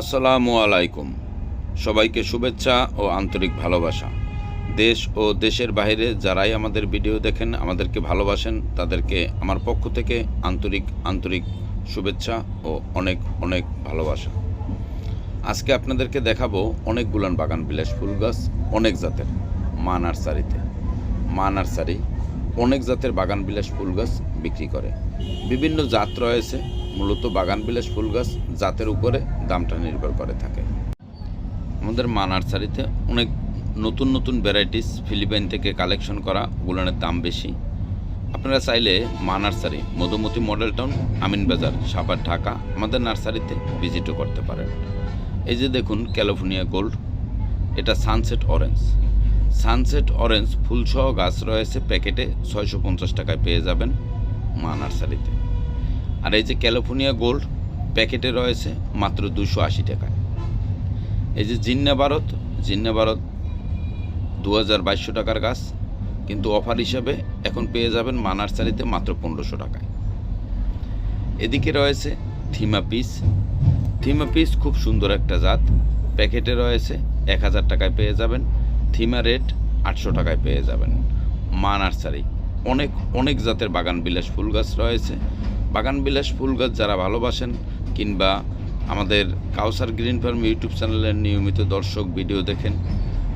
আসসালামু আলাইকুম। সবাইকে শুভেচ্ছা ও আন্তরিক ভালোবাসা। দেশ ও দেশের বাইরে যারাই আমাদের ভিডিও দেখেন, আমাদেরকে ভালোবাসেন, তাদেরকে আমার পক্ষ থেকে আন্তরিক আন্তরিক শুভেচ্ছা ও অনেক অনেক ভালোবাসা। আজকে আপনাদেরকে দেখাবো অনেকগুলান বাগান বিলাস ফুল গাছ, অনেক জাতের মা নার্সারিতে। মা নার্সারি অনেক জাতের বাগান বিলাস ফুল গাছ বিক্রি করে। বিভিন্ন জাত রয়েছে, মূলত বাগান বিলাস ফুল গাছ জাতের উপরে দামটা নির্ভর করে থাকে। আমাদের মা নার্সারিতে অনেক নতুন নতুন ভ্যারাইটিস ফিলিপাইন থেকে কালেকশন করা ওগুলোর দাম বেশি। আপনারা চাইলে Maa nursery Madhumati model town, Amin Bazar Savar Dhaka আমাদের নার্সারিতে ভিজিটও করতে পারেন। এই যে দেখুন, ক্যালিফোর্নিয়া গোল্ড, এটা সানসেট অরেঞ্জ সানসেট অরেঞ্জ ফুলসহ গাছ রয়েছে প্যাকেটে ছয়শো পঞ্চাশ টাকায় পেয়ে যাবেন মা নার্সারিতে। আর এই যে ক্যালিফোর্নিয়া গোল্ড প্যাকেটে রয়েছে মাত্র দুশো আশি টাকায়। এই যে জিন্না ভারত জিন্না ভারত দু হাজার বাইশশো টাকার গাছ, কিন্তু অফার হিসাবে এখন পেয়ে যাবেন মা নার্সারিতে মাত্র পনেরোশো টাকায়। এদিকে রয়েছে থিমা পিস। থিমা পিস খুব সুন্দর একটা জাত। প্যাকেটে রয়েছে এক হাজার টাকায় পেয়ে যাবেন থিমা রেট আটশো টাকায় পেয়ে যাবেন। মা নার্সারি। অনেক অনেক জাতের বাগান বিলাস ফুল গাছ রয়েছে। বাগান বিলাস ফুল গাছ যারা ভালোবাসেন কিংবা আমাদের কাউসার গ্রিন ফার্ম ইউটিউব চ্যানেলের নিয়মিত দর্শক ভিডিও দেখেন,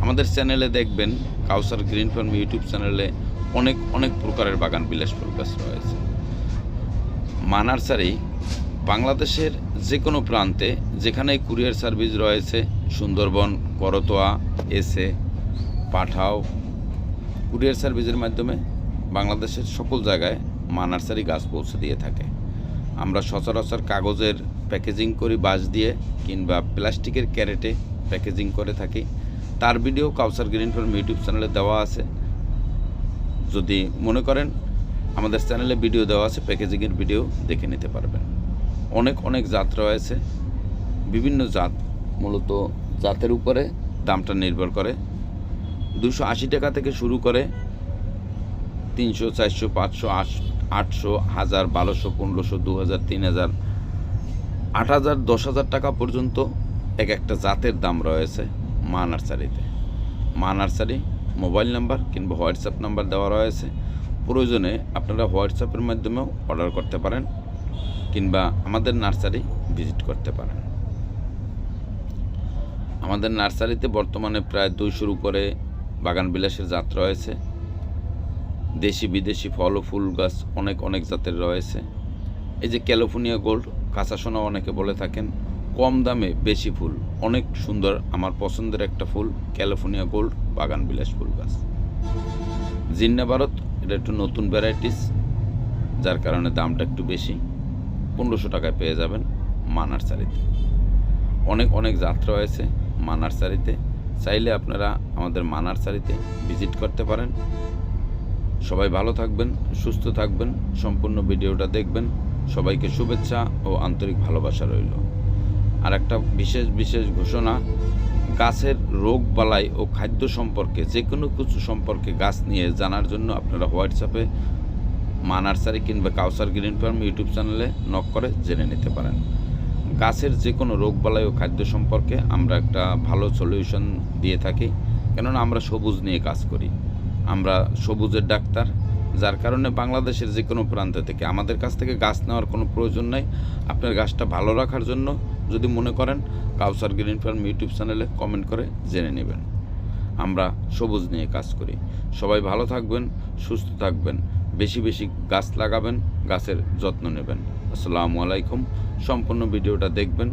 আমাদের চ্যানেলে দেখবেন কাউসার গ্রিন ফার্ম ইউটিউব চ্যানেলে অনেক অনেক প্রকারের বাগান বিলাস ফুল গাছ রয়েছে। মা নার্সারি বাংলাদেশের যে কোনো প্রান্তে যেখানেই কুরিয়ার সার্ভিস রয়েছে, সুন্দরবন, করতোয়া, এসে পাঠাও কুরিয়ার সার্ভিসের মাধ্যমে বাংলাদেশের সকল জায়গায় মা নার্সারি গাছ পৌঁছে দিয়ে থাকে। আমরা সচরাচর কাগজের প্যাকেজিং করি বাঁশ দিয়ে কিংবা প্লাস্টিকের ক্যারেটে প্যাকেজিং করে থাকি। তার video Kausar green farm YouTube চ্যানেলে দেওয়া আছে। যদি মনে করেন, আমাদের চ্যানেলে ভিডিও দেওয়া আছে, প্যাকেজিংয়ের ভিডিও দেখে নিতে পারবেন। অনেক অনেক জাত রয়েছে। বিভিন্ন জাত, মূলত জাতের উপরে দামটা নির্ভর করে। দুশো আশি টাকা থেকে শুরু করে তিনশো, চারশো, পাঁচশো আটশো, হাজার, বারোশো, পনেরোশো দু হাজার তিন হাজার আট হাজার দশ হাজার টাকা পর্যন্ত এক একটা জাতের দাম রয়েছে মা নার্সারিতে। মা নার্সারি, মোবাইল নাম্বার কিংবা হোয়াটসঅ্যাপ নাম্বার দেওয়া রয়েছে। প্রয়োজনে আপনারা হোয়াটসঅ্যাপের মাধ্যমেও অর্ডার করতে পারেন কিংবা আমাদের নার্সারি ভিজিট করতে পারেন। আমাদের নার্সারিতে বর্তমানে প্রায় দুইশোর উপরে বাগান বিলাসের জাত রয়েছে। দেশি বিদেশি ফল ও ফুল গাছ অনেক অনেক জাতের রয়েছে। এই যে ক্যালিফোর্নিয়া গোল্ড, কাঁচা সোনা অনেকে বলে থাকেন, কম দামে বেশি ফুল, অনেক সুন্দর, আমার পছন্দের একটা ফুল, ক্যালিফোর্নিয়া গোল্ড বাগান বিলাস ফুল গাছ। জিন্না ভারত, এটা একটু নতুন ভ্যারাইটিস যার কারণে দামটা একটু বেশি, পনেরোশো টাকায় পেয়ে যাবেন মা নার্সারিতে অনেক অনেক জাত রয়েছে মা নার্সারিতে চাইলে আপনারা আমাদের মা নার্সারিতে ভিজিট করতে পারেন। সবাই ভালো থাকবেন, সুস্থ থাকবেন, সম্পূর্ণ ভিডিওটা দেখবেন। সবাইকে শুভেচ্ছা ও আন্তরিক ভালোবাসা রইল। আর একটা বিশেষ বিশেষ ঘোষণা, গাছের রোগ বালাই ও খাদ্য সম্পর্কে যে কোনো কিছু সম্পর্কে গাছ নিয়ে জানার জন্য আপনারা হোয়াটসঅ্যাপে মা নার্সারি কিংবা কাউসার গ্রিন ফার্ম ইউটিউব চ্যানেলে নক করে জেনে নিতে পারেন। গাছের যে কোনো রোগ বালাই ও খাদ্য সম্পর্কে আমরা একটা ভালো সলিউশন দিয়ে থাকি। কেননা আমরা সবুজ নিয়ে কাজ করি। আমরা সবুজের ডাক্তার, যার কারণে বাংলাদেশের যে কোনো প্রান্ত থেকে, আমাদের কাছ থেকে গাছ নেওয়ার কোনো প্রয়োজন নাই। আপনার গাছটা ভালো রাখার জন্য যদি মনে করেন কাউসার গ্রিন ফার্ম ইউটিউব চ্যানেলে কমেন্ট করে জেনে নেবেন। আমরা সবুজ নিয়ে কাজ করি। সবাই ভালো থাকবেন, সুস্থ থাকবেন, বেশি বেশি গাছ লাগাবেন, গাছের যত্ন নেবেন। আসসালামু আলাইকুম। সম্পূর্ণ ভিডিওটা দেখবেন।